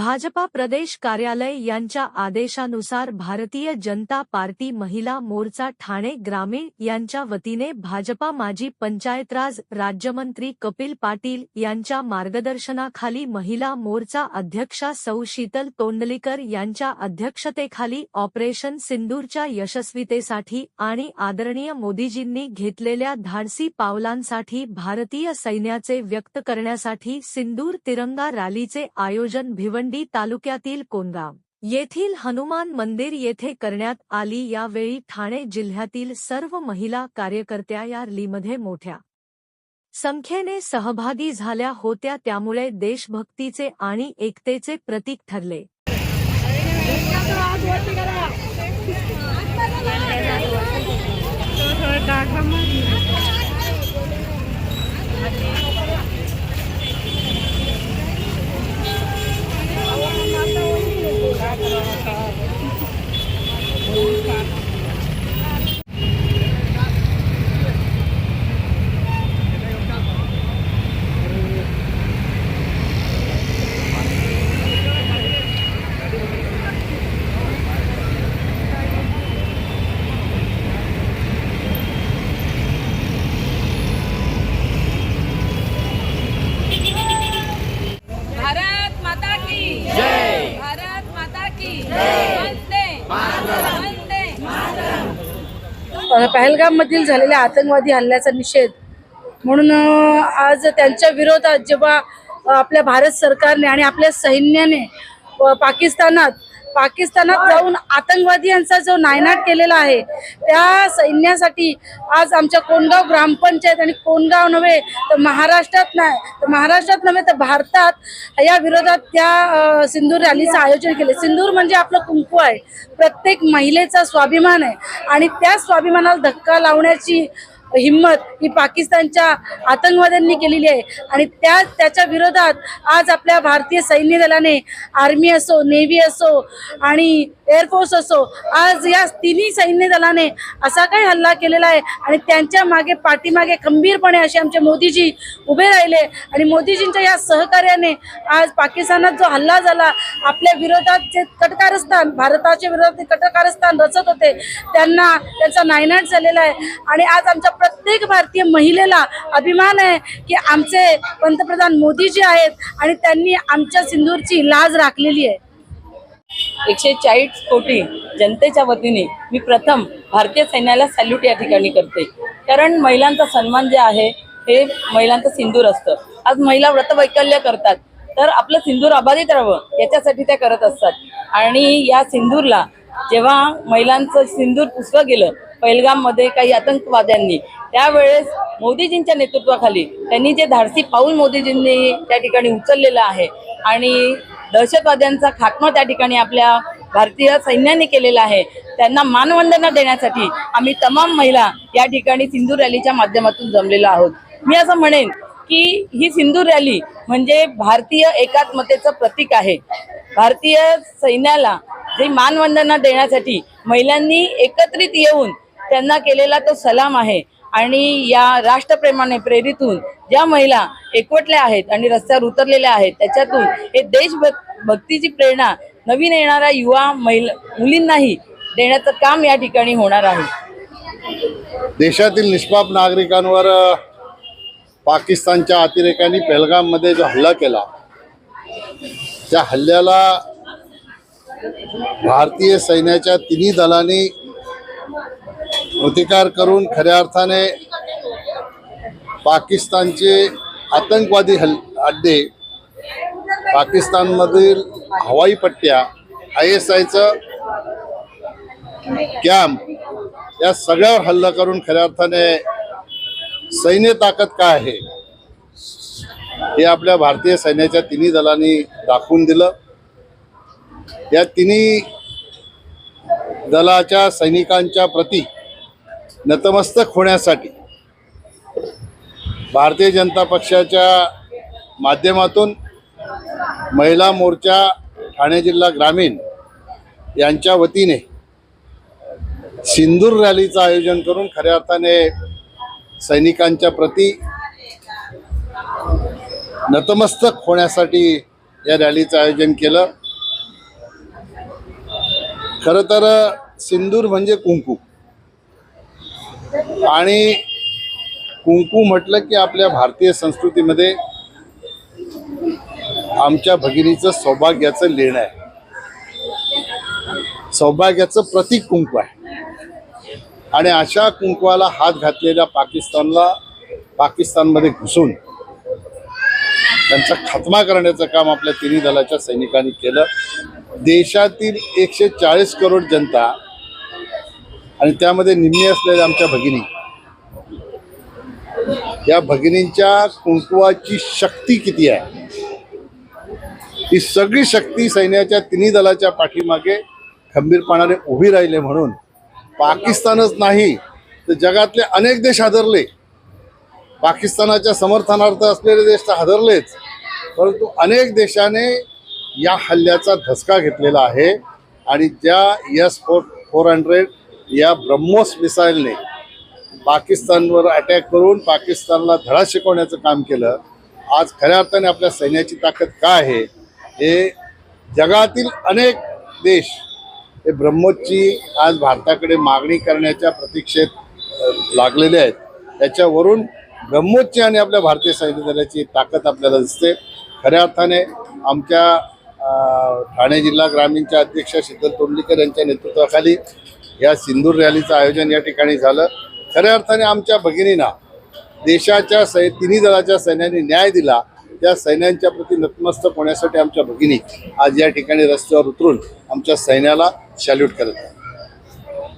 भाजपा प्रदेश कार्यालय यांच्या आदेशानुसार भारतीय जनता पार्टी महिला मोर्चा ठाणे ग्रामीण यांच्या वतीने भाजपा माजी पंचायतराज राज्यमंत्री कपिल पाटील यांच्या मार्गदर्शनाखाली महिला मोर्चा अध्यक्षा सौ शीतल तोंडलीकर यांच्या अध्यक्षतेखाली ऑपरेशन सिंदूरच्या यशस्वीतेसाठी आणि आदरणीय मोदीजींनी घेतलेल्या धाडसी पावलांसाठी भारतीय सैन्याचे व्यक्त करण्यासाठी सिंदूर तिरंगा रॅलीचे आयोजन भिवंडी तालुक्यातील कोनगाव येथील हनुमान मंदिर येथे करण्यात आली. यावेळी ठाणे जिल्ह्यातील सर्व महिला कार्यकर्त्या या रॅलीमध्ये मोठ्या संख्येने सहभागी झाल्या होत्या. त्यामुळे देशभक्तीचे आणि एकतेचे प्रतीक ठरले भारत माता की जय भारत माता की वंदे पहलगाममधील पहलगाम मधील झालेल्या आतंकवादी हल्ल्याचा निषेध. म्हणून आज त्यांच्या विरोधात जेव्हा आपल्या भारत सरकारने आणि आपल्या सैन्याने पाकिस्तानात पाकिस्तानात जाऊन आतंकवादियांचा जो नायनाट केलेला आहे त्या सैन्यासाठी आज आमच्या कोंडगाव ग्रामपंचायत आणि कोणगाव नव्हे तर महाराष्ट्रात नाही तर महाराष्ट्रात नव्हे तर भारतात या विरोधात त्या सिंदूर रॅलीचं आयोजन केले. सिंदूर म्हणजे आपलं कुंकू आहे. प्रत्येक महिलेचा स्वाभिमान आहे. आणि त्या स्वाभिमानाला धक्का लावण्याची हिंमत ही पाकिस्तानच्या आतंकवाद्यांनी केलेली आहे. आणि त्या त्याच्या विरोधात आज आपल्या भारतीय सैन्य दलाने आर्मी असो नेव्ही असो आणि एअरफोर्स असो आज या तिन्ही सैन्य दलाने असा काही हल्ला केलेला आहे आणि त्यांच्या मागे पाठीमागे खंबीरपणे असे आमचे मोदीजी उभे राहिले आणि मोदीजींच्या या सहकार्याने आज पाकिस्तानात जो हल्ला झाला आपल्या विरोधात जे कटकारस्थान भारताच्या विरोधात जे कटकारस्थान रचत होते त्यांना त्यांचा नायनाट झालेला आहे. आणि आज आमच्या प्रत्येक भारतीय महिलेला अभिमान आहे की आमचे पंतप्रधान मोदीजी आहेत आणि त्यांनी आमच्या सिंदूरची लाज राखलेली आहे. एकशे चाळीस कोटी जनतेच्या वतीने मी प्रथम भारतीय सैन्याला सॅल्यूट या ठिकाणी करते. कारण महिलांचा सन्मान जे आहे हे महिलांचं सिंदूर असतं. आज महिला व्रतवैकल्य करतात. तर आपलं सिंदूर अबाधित राहावं याच्यासाठी त्या करत असतात. आणि या सिंदूरला जेव्हा महिलांचं सिंदूर पुसलं गेलं पहिलगाममध्ये काही आतंकवाद्यांनी त्यावेळेस मोदीजींच्या नेतृत्वाखाली त्यांनी जे धाडसी पाऊल मोदीजींनी त्या ठिकाणी उचललेलं आहे आणि दहशतवाद्यांचा खात्मा त्या ठिकाणी आपल्या भारतीय सैन्याने केलेला आहे. त्यांना मानवंदना देण्यासाठी आम्ही तमाम महिला या ठिकाणी सिंधू रॅलीच्या माध्यमातून जमलेलो आहोत. मी असं म्हणेन की ही सिंधू रॅली म्हणजे भारतीय एकात्मतेचं प्रतीक आहे. भारतीय सैन्याला जे मानवंदना देण्यासाठी महिलांनी एकत्रित येऊन त्यांना केलेला तो सलाम आहे. आणि या राष्ट्रप्रेमाने प्रेरित होऊन ज्या महिला एकवटल्या आहेत आणि रस्त्यावर उतरलेल्या आहेत त्याच्यातून हे देशभक् भक्तीची प्रेरणा नवीन येणाऱ्या युवा महिला मुलींनाही देण्याचं काम या ठिकाणी होणार आहे. देशातील निष्पाप नागरिकांवर पाकिस्तानच्या अतिरेक्यांनी पहलगाममध्ये जो हल्ला केला त्या हल्ल्याला भारतीय सैन्याच्या तिन्ही दलांनी प्रतिकार करून खऱ्या अर्थाने पाकिस्तानचे आतंकवादी हल अड्डे पाकिस्तानमधील हवाई पट्ट्या आय एस आयचं कॅम्प या सगळ्यावर हल्ला करून खऱ्या अर्थाने सैन्य ताकद काय आहे हे आपल्या भारतीय सैन्याच्या तिन्ही दलांनी दाखवून दिलं. या तिन्ही दलाच्या सैनिकांच्या प्रती नतमस्तक होण्यासाठी भारतीय जनता पक्षाच्या माध्यमातून महिला मोर्चा ठाणे जिल्हा ग्रामीण यांच्या वतीने सिंदूर रॅलीचं आयोजन करून खऱ्या अर्थाने सैनिकांच्या प्रती नतमस्तक होण्यासाठी या रॅलीचं आयोजन केलं. खरं तर सिंदूर म्हणजे कुंकू. आणि कुंकू म्हटलं की आपल्या भारतीय संस्कृतीमध्ये आमच्या भगिनीचं सौभाग्याचं लेणं आहे. सौभाग्याचं प्रतीक कुंकू आहे. आणि अशा कुंकवाला हात घातलेल्या पाकिस्तानला पाकिस्तानमध्ये घुसून त्यांचा खात्मा करण्याचं काम आपल्या तिन्ही दलाच्या सैनिकांनी केलं. देशातील एकशे चाळीस करोड जनता आणि त्यामध्ये निम्मी असलेल्या आमच्या भगिनी या भगिनींच्या कुंकुवाची शक्ती किती आहे? ही सगळी शक्ती सैन्याच्या तिन्ही दलाच्या पाठीमागे खंबीरपणाने उभी राहिले म्हणून पाकिस्तानच नाही तर जगातले अनेक देश हादरले. पाकिस्तानाच्या समर्थनार्थ असलेले देश तर हादरलेच परंतु अनेक देशाने या हल्ल्याचा धसका घेतलेला आहे आणि ज्या एस फोर फोर हंड्रेड या ब्रह्मोस मिसाईलने पाकिस्तानवर अटॅक करून पाकिस्तानला धडा शिकवण्याचं काम केलं. आज खऱ्या अर्थाने आपल्या सैन्याची ताकद काय आहे? हे जगातील अनेक देश हे ब्रह्मोसची आज भारताकडे मागणी करण्याच्या प्रतीक्षेत लागलेले आहेत. त्याच्यावरून ब्रह्मोसची आणि आपल्या भारतीय सैन्य दलाची ताकद आपल्याला दिसते. खऱ्या अर्थाने आमच्या ठाणे जिल्हा ग्रामीणच्या अध्यक्ष शीतल तोंडलीकर यांच्या नेतृत्वाखाली या सिंदूर रॅलीचं आयोजन या ठिकाणी झालं. खऱ्या अर्थाने आमच्या भगिनींना देशाच्या सै तिन्ही दलाच्या सैन्याने न्याय दिला. त्या सैन्यांच्या प्रती नतमस्तक होण्यासाठी आमच्या भगिनी आज या ठिकाणी रस्त्यावर उतरून आमच्या सैन्याला सॅल्यूट करत आहेत.